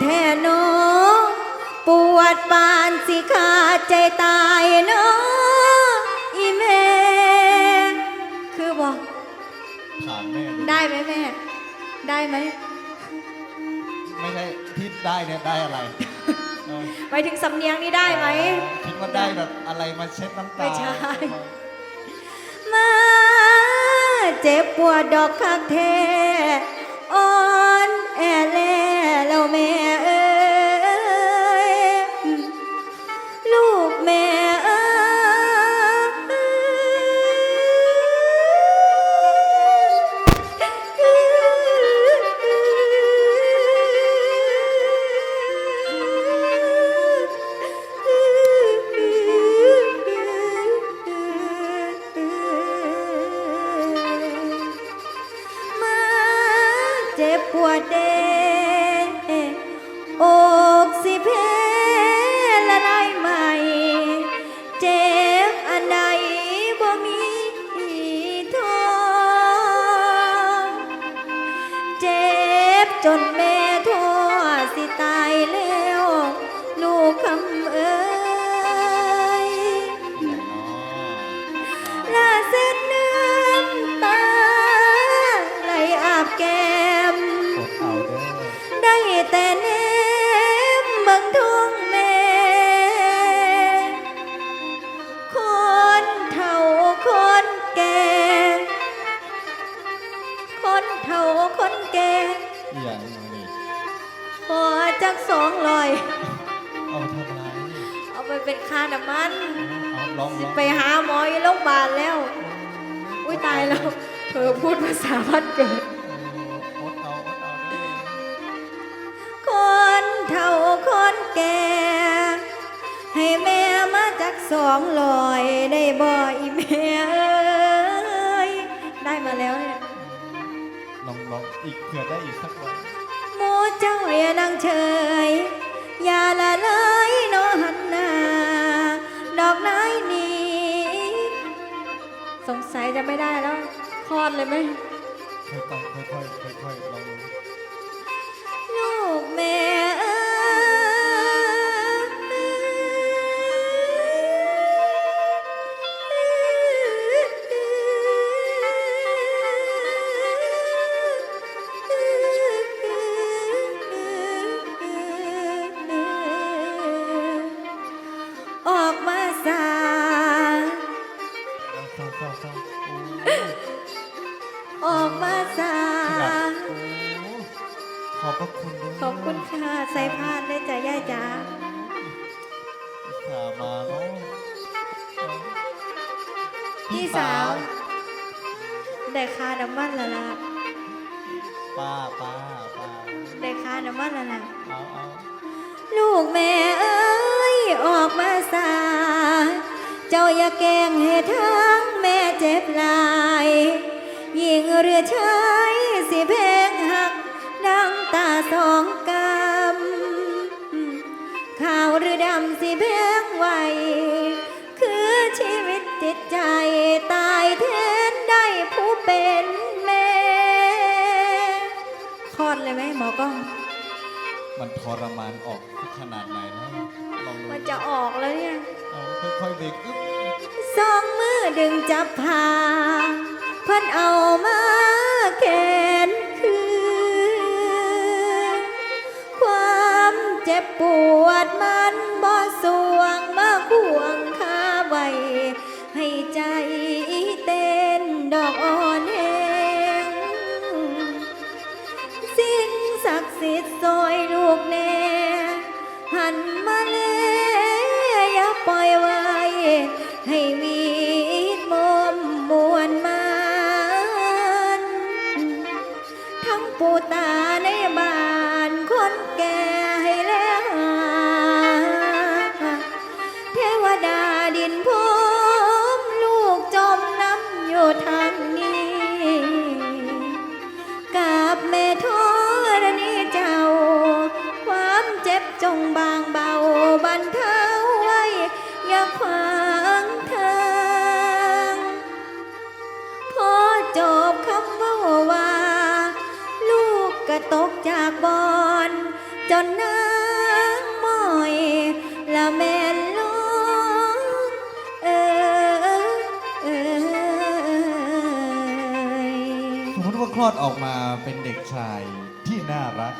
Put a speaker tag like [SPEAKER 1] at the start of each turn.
[SPEAKER 1] แทนอปวดปานสิขาดใจตายเนาะอีแม่ คือบอก
[SPEAKER 2] ถามแม่ดิ
[SPEAKER 1] ได้ไหมแม่ ได้ไหม
[SPEAKER 2] ไม่ใช่ที่ได้เนี่ยได้อะไรเออ
[SPEAKER 1] ไปถึงสำเนียงนี่ได้ไหม
[SPEAKER 2] คิดว่าได้แบบอะไรมาเช็ดน้ำตา
[SPEAKER 1] ไม่ใช่ มาเจ็บปวดดอกคักแท้ อหย่างนี้ขอจักสองลอย
[SPEAKER 2] เอาทำอะไร
[SPEAKER 1] เอาไปเป็นค่าน้ำมัน
[SPEAKER 2] เอาลองลอง
[SPEAKER 1] ไปหาหมออยู่โรงพยาบาลแล้ว อุ้ยตายแล้วเธอพูดภาษาบ้านเกิด
[SPEAKER 2] เอออดเอาอดเอาเด้อ
[SPEAKER 1] คนเฒ่าคนแก่ ให้แม่มาจากสองลอยได้บ่อีแม่เอ้ยได้มาแล้วเนี่ย
[SPEAKER 2] ลองลองอีกเผื่อได้อีกสักวัน
[SPEAKER 1] หมูเจ้าอย่านั่งเฉย อย่าละเลยเนอหันหน้าดอกไม้นี้สงสัยจะไม่ได้แล้วคลอดเลยไหม
[SPEAKER 2] ค่อยๆค่อยๆค่อยๆลองดู
[SPEAKER 1] อ้ออกมาสา
[SPEAKER 2] ขนาดโอ้ขอบพระคุณด้วย
[SPEAKER 1] ขอบคุณค่ะ ใส่พานได้จ้ะย่าจ๋า
[SPEAKER 2] อุตส่าห์มาเนาะ
[SPEAKER 1] พี่สาวได้ค่าน้ำมันแล้วล่ะ
[SPEAKER 2] ป้าป้าป้า
[SPEAKER 1] ได้ค่าน้ำมันแล้วล่ะ
[SPEAKER 2] เอาเอา
[SPEAKER 1] ลูกแม่เอ้ยออกมาสาเจ้าอย่าแกล้งให้ทั้งแม่ เจ็บหลายยิงเรือชายสิเพงหัก ดังตาสองกำข่าวหรือดำสิเพงไหวคือชีวิตจิตใจตายแทนได้ผู้เป็นแม่คลอดเลยไหมหมอกล้อง
[SPEAKER 2] มันทรมานออกขนาดไหนแล้วลองดู
[SPEAKER 1] มันจะออกแล้วเนี่ย
[SPEAKER 2] เอาค่อยๆเบรกอึ๊บ
[SPEAKER 1] สองมือดึงจับพาเพันเอามาแขนคือ ความเจ็บปวดมันบ่สวงมาควงคาไว้ให้ใจเต้นดอกอ่อนแหงสิ้นศักดิ์สิทธิ์ซอยลูกแน่หันมาแล ดินพมลูกจมน้ำอยู่ทางนี้กาบแม่ทอรณีเจ้า ความเจ็บจงบางเบาบันเทาไว้ อย่าขวางทางพอจบคำว่าว่า ลูกกระตกจากบอน จนน้ำมอย
[SPEAKER 2] ละแม่ ว่าคลอดออกมาเป็นเด็กชายที่น่ารัก